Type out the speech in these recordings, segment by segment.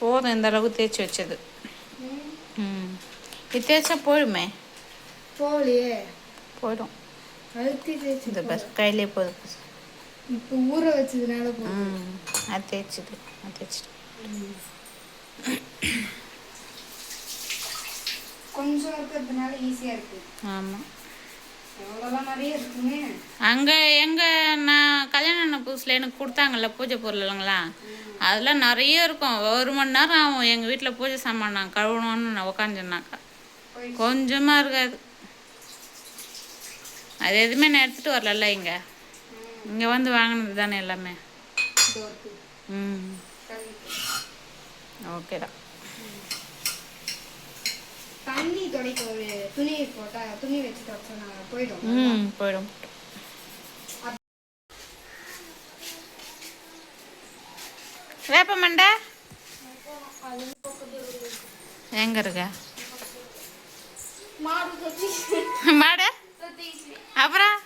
போதும் இந்த அளவுக்கு தேய்ச்சி வச்சது. ம். இது தேய்ச்சா போயிடுமே போகலையே போயிடும் அழுத்தி தேய்ச்சி இந்த பஸ் கையிலே போதும் இப்போ ஊற வச்சதுனால போதும் ம். அது தேய்ச்சிது. அது தேய்ச்சிட்டு. கொஞ்சம் இருக்கிறதுனால ஈஸியாக இருக்கு. ஆமாம் அங்கே எங்கள் நான் கல்யாணம் புதுசில் எனக்கு கொடுத்தாங்கல்ல பூஜை பொருளுங்களா அதெல்லாம் நிறைய இருக்கும். ஒரு மணி நேரம் ஆகும். எங்கள் வீட்டில் பூஜை சாமான் நான் கழுவணும்னு நான் உக்காந்துனாக்கா. கொஞ்சமாக இருக்காது. அது எதுவுமே நான் எடுத்துகிட்டு வரல இங்கே. இங்கே வந்து வாங்கினது தானே எல்லாமே. ம். ஓகேடா தண்ணி துடைக்க ஒரு துணி போட்டா துணி வச்சு தொடச்சோன்னா போயிடும். ம் போயிடும். வேப்ப மண்டை? எங்க இருக்க? மாடு அப்புறம்?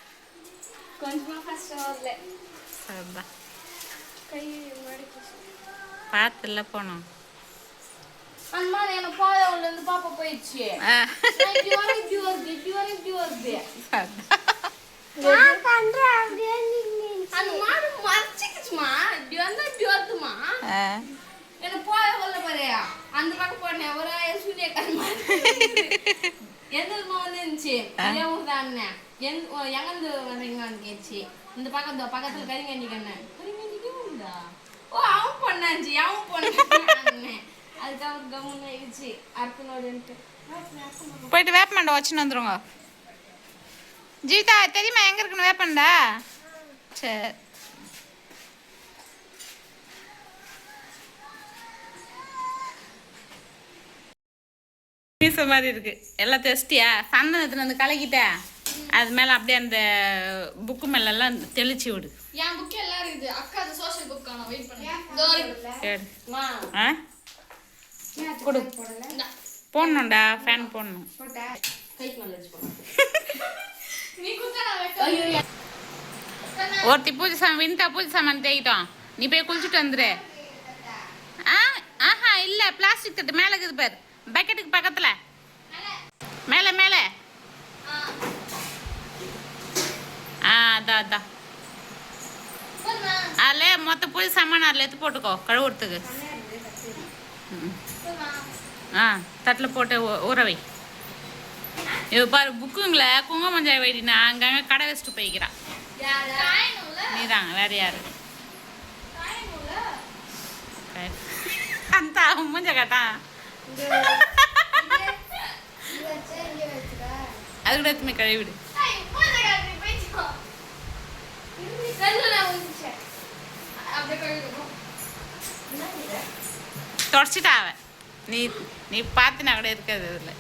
பார்த்துல போனோம். அந்த மாதிரி எனக்கு போதவுல இருந்து பாப்பா போயிடுச்சு. இப்படி வர இப்படி வருது இப்படி வர இப்படி வருது. சரிதான். அந்த மாடு மறைச்சிக்கிச்சுமா? இப்படி வந்தா இப்படி வருதுமா? ஆ, எனக்கு போய வரல பாரு. அந்த பக்கம் போனேன் ஒரு சூரிய கர்மா எந்த ஊர்மா வந்து இருந்துச்சு அதே ஊர் தான் அண்ணன். ஓ, எங்கிருந்து வந்தீங்களான்னு கேட்டுச்சு. இந்த பக்கம் இந்த பக்கத்துல கரிங்கண்டி கண்ணன் கரிங்கண்டிக்கே உண்டா? ஓ அவன் பொண்ணாச்சு அவன் பொண்ணு. கம்முன்னு ஆயிடுச்சு. போயிட்டு வேப்ப மண்டை வச்சுன்னு வந்துருங்க. ஜீவிதா தெரியுமா எங்க இருக்குன்னு வேப்பண்டா சரி மீச மாதிரி இருக்கு. எல்லாம் டெஸ்டியா சந்தனத்துல வந்து கலக்கிட்ட? அது மேல அப்படியே அந்த புக்கு மேல எல்லாம் தெளிச்சு விடு. என் புக் எல்லாம் இருக்குது. அக்கா அது சோஷியல் புக் நான் வெயிட் பண்ணேன் கொடு போடணும்டா ஃபேன் போடணும். ஒருத்தி பூஜை சாமான் வினிதா பூஜை சாமான் தேய்க்கிட்டோம். நீ போய் குளிச்சுட்டு வந்துரு. ஆ ஆஹா இல்லை பிளாஸ்டிக் தட்டு மேலே இருக்குது பாரு. பக்கெட்டுக்கு பக்கத்தில். மேலே மேலே. ஆ அதான் அதான் அதில் மொத்த பூஜை சாமான் அதில் எடுத்து போட்டுக்கோ கழுவுறதுக்கு. ஆ தட்டில் போட்டு உறவை இது பாரு புக்குங்கள குங்குமஞ்சாய் வைடினா அங்கங்கே கடை வச்சுட்டு போய்க்கிறான் யாரு காயணும்ல நீதாங்க வேற யாரு? அந்த மூஞ்ச கேட்டான் அது கூட எத்தனை கழுவிடு தொடச்சிட்டா அவன் நீ நீ பார்த்தினா கூட இருக்காது இதில்.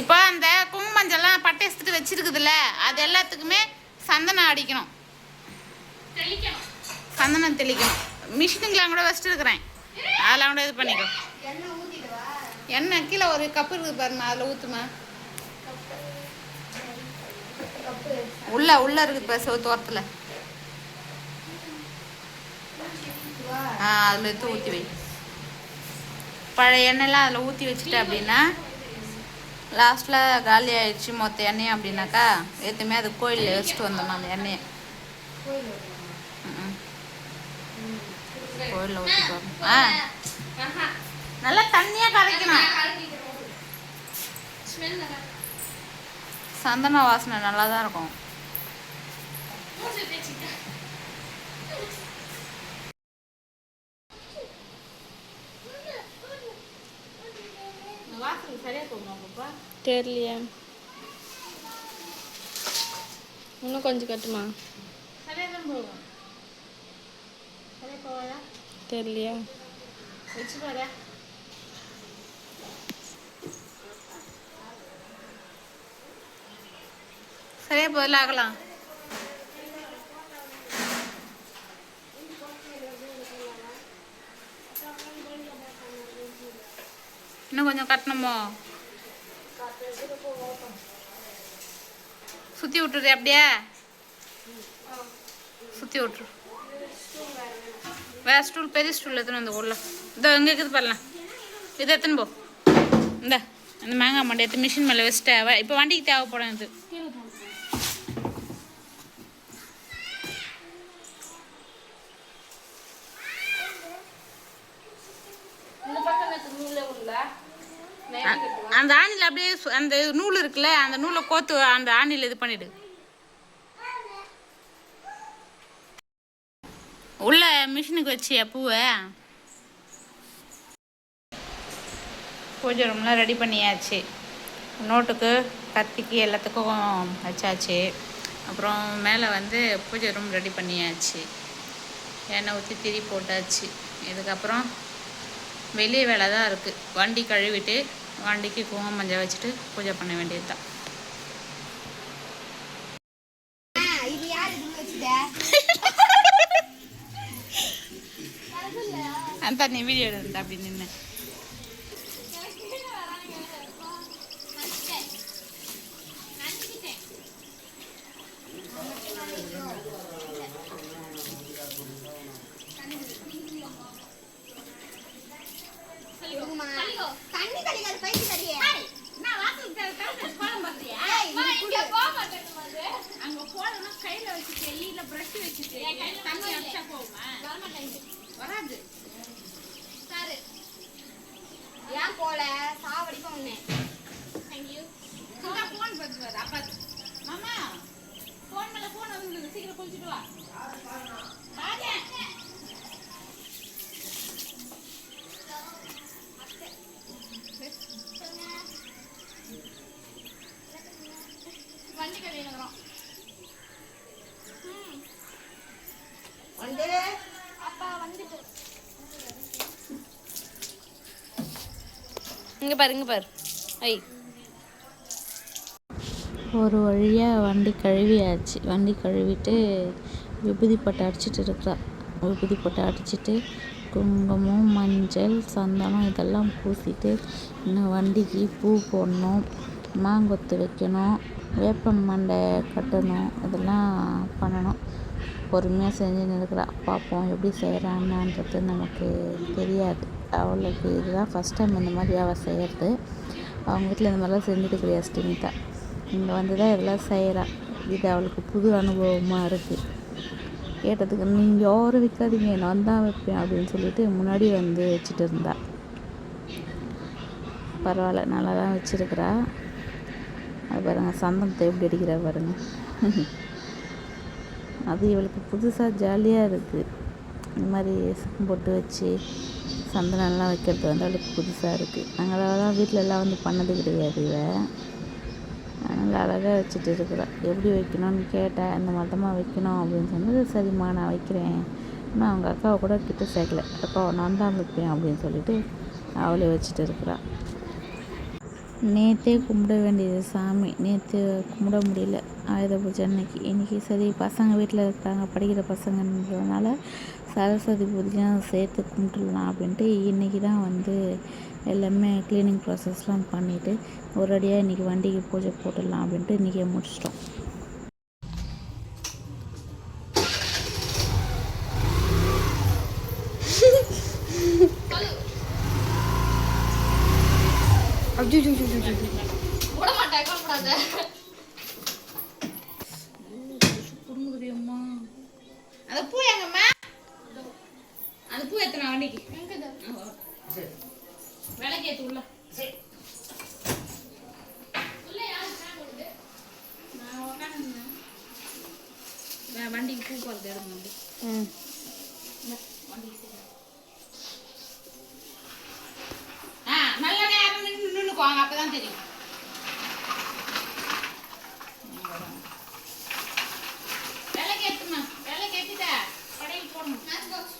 இப்போ அந்த குங்குமஞ்சள்லாம் பட்டை எடுத்துட்டு வச்சிருக்குதுல்ல அது எல்லாத்துக்குமே சந்தனம் அடிக்கணும். சந்தனம் தெளிக்கணும். மிஷினுங்களாம் கூட வச்சுட்டு இருக்கிறேன் அதெல்லாம் கூட இது பண்ணிக்கோ. எண்ணெய் கீழே ஒரு கப்பு இருக்குது பாருமா அதில் ஊற்றுமா உள்ள உள்ள இருக்குது இப்போ செவத்து ஓரத்தில். வா ஆ அதில் எடுத்து ஊற்றி வை. பழைய எண்ணெய்லாம் அதில் ஊற்றி வச்சுட்ட அப்படின்னா லாஸ்ட்டில் காலி ஆயிடுச்சு மொத்த எண்ணெயும் அப்படின்னாக்கா ஏற்றுமே அது கோயிலில் வச்சுட்டு வந்தோம் அந்த எண்ணெயை. கோயிலில் ஊற்றிட்டு ஆ. நல்லா தண்ணியாக கரைக்கணும். சந்தன வாசனை நல்லா தான் இருக்கும் மூஞ்சி தேய்ச்சிட்டேன் வாசனை சரியாக போகணும் பாப்பா தெரியலையே இன்னும் கொஞ்சம் கட்டுமா சரியாக தான் போகும் சரியாக போவாதா தெரியலையா வச்சு பாரு சரியா பதில் ஆகலாம் இன்னும் கொஞ்சம் கட்டணுமோ சுத்தி விட்டுரு அப்படியே? சுத்தி விட்டுரு. வேற ஸ்டூல் பெரிய ஸ்டூல் எடுத்துன்னு வந்து உள்ள? இதோ எங்கே இருக்குது பாருலாம் இது எடுத்துன்னு போ? இந்த அந்த மேங்காய் மண்டை எடுத்து மிஷின் மேலே வச்சுட்டு இப்போ வண்டிக்கு தேவைப்படும் இது. இந்த பக்கம் நேற்று நூலே உள்ள அந்த ஆணியில் அப்படியே சு- அந்த நூல் இருக்குல்ல அந்த நூலை கோத்து அந்த ஆணியில் இது பண்ணிடு. உள்ள மிஷினுக்கு வச்சியா பூவை? பூஜை ரூம்லாம் ரெடி பண்ணியாச்சு. நோட்டுக்கு கத்திக்கு எல்லாத்துக்கும் வச்சாச்சு. அப்புறம் மேலே வந்து பூஜை ரூம் ரெடி பண்ணியாச்சு. எண்ணெய் ஊற்றி திரி போட்டாச்சு. இதுக்கப்புறம் வெளியே வேலை தான் இருக்குது வண்டி கழுவிட்டு வண்டிக்கு குங்குமம் மஞ்சள் வச்சுட்டு பூஜை பண்ண வேண்டியது தான் அந்த நீ வீடியோ எடுத்த அப்படி நின்று தண்ணி கழிக்காது பைக்கு தரியே அங்க போடணும் கையில வச்சுட்டு இல்ல பிரஷ் வச்சுட்டு தண்ணி அடிச்சா போகுமா வராது ஏன் போல சாவடிக்க உன்னை சும்மா போன் பார்த்து அப்பா மாமா போன் மேல போன் வந்து சீக்கிரம் குளிச்சுட்டு வா வாங்க. வண்டி கட்டினுக்கிறோம் வந்து இங்கே பாரு இங்கே பாரு. ஐ. ஒரு வழியாக வண்டி கழுவியாச்சு. வண்டி கழுவிட்டு விபூதி பட்டை அடிச்சிட்டு இருக்கிறா விபூதி பட்டை அடிச்சிட்டு குங்குமம் மஞ்சள் சந்தனம் இதெல்லாம் பூசிட்டு இன்னும் வண்டிக்கு பூ போடணும் மாங்கொத்து வைக்கணும் வேப்பம் மண்டை கட்டணும் இதெல்லாம் பண்ணணும். பொறுமையாக செஞ்சுன்னு இருக்கிறா பார்ப்போம் எப்படி செய்கிறான்னான்றது நமக்கு தெரியாது. அவளுக்கு இதுதான் ஃபஸ்ட் டைம் இந்த மாதிரி அவள் செய்கிறது அவங்க வீட்டில் இந்த மாதிரிலாம் செஞ்சது கிடையாது ஸ்டிமிதா இங்கே வந்து தான் இதெல்லாம் செய்கிறாள் இது அவளுக்கு புது அனுபவமாக இருக்குது கேட்டதுக்கு நீங்கள் யாரும் விற்காதீங்க நான் தான் வைப்பேன் அப்படின்னு சொல்லிட்டு முன்னாடி வந்து வச்சுட்டு இருந்தா. பரவாயில்ல நல்லா தான் வச்சுருக்கிறா. அது பாருங்கள் சந்தனத்தை எப்படி அடிக்கிறா பாருங்கள் அது இவளுக்கு புதுசாக ஜாலியாக இருக்குது இந்த மாதிரி போட்டு வச்சு சந்தனம்லாம் வைக்கிறது வந்து அவளுக்கு புதுசாக இருக்குது நாங்கள் அதெல்லாம் வீட்டிலலாம் வந்து பண்ணது கிடையாது இவள் அதனால் அழகாக வச்சுட்டு இருக்கிறாள் எப்படி வைக்கணும்னு கேட்டேன் இந்த மட்டமாக வைக்கணும் அப்படின்னு சொன்னது சரிம்மா நான் வைக்கிறேன். ஆனால் அவங்க அக்காவை கூட கிட்ட சேர்க்கல. அக்கா நான் தான் வைப்பேன் அப்படின்னு சொல்லிட்டு அவளே வச்சுட்டு இருக்கிறாள் நேற்றே கும்பிட வேண்டியது சாமி. நேற்று கும்பிட முடியல. ஆயுத பூஜை அன்னைக்கு. இன்றைக்கி சரி பசங்க வீட்டில் இருக்கிறாங்க படிக்கிற பசங்கன்றதுனால சரஸ்வதி பூஜையும் சேர்த்து கும்பிட்டுலாம் அப்படின்ட்டு இன்றைக்கி தான் வந்து எல்லாமே க்ளீனிங் ப்ராசஸ்லாம் பண்ணிவிட்டு ஒரு அடியாக இன்றைக்கி வண்டிக்கு பூஜை போட்டுடலாம் அப்படின்ட்டு இன்றைக்கே முடிச்சிட்டோம். அந்த பூ எங்கம்மா? அந்த பூ எத்தனை வண்டிக்கு விலைக்கு ஏற்று சரி. வண்டிக்கு பூ போகிறது எடுங்க வந்து ம். ஆ நல்ல நேரம் நின்று நின்றுக்கோங்க அப்போ தான் தெரியும். Matchbox.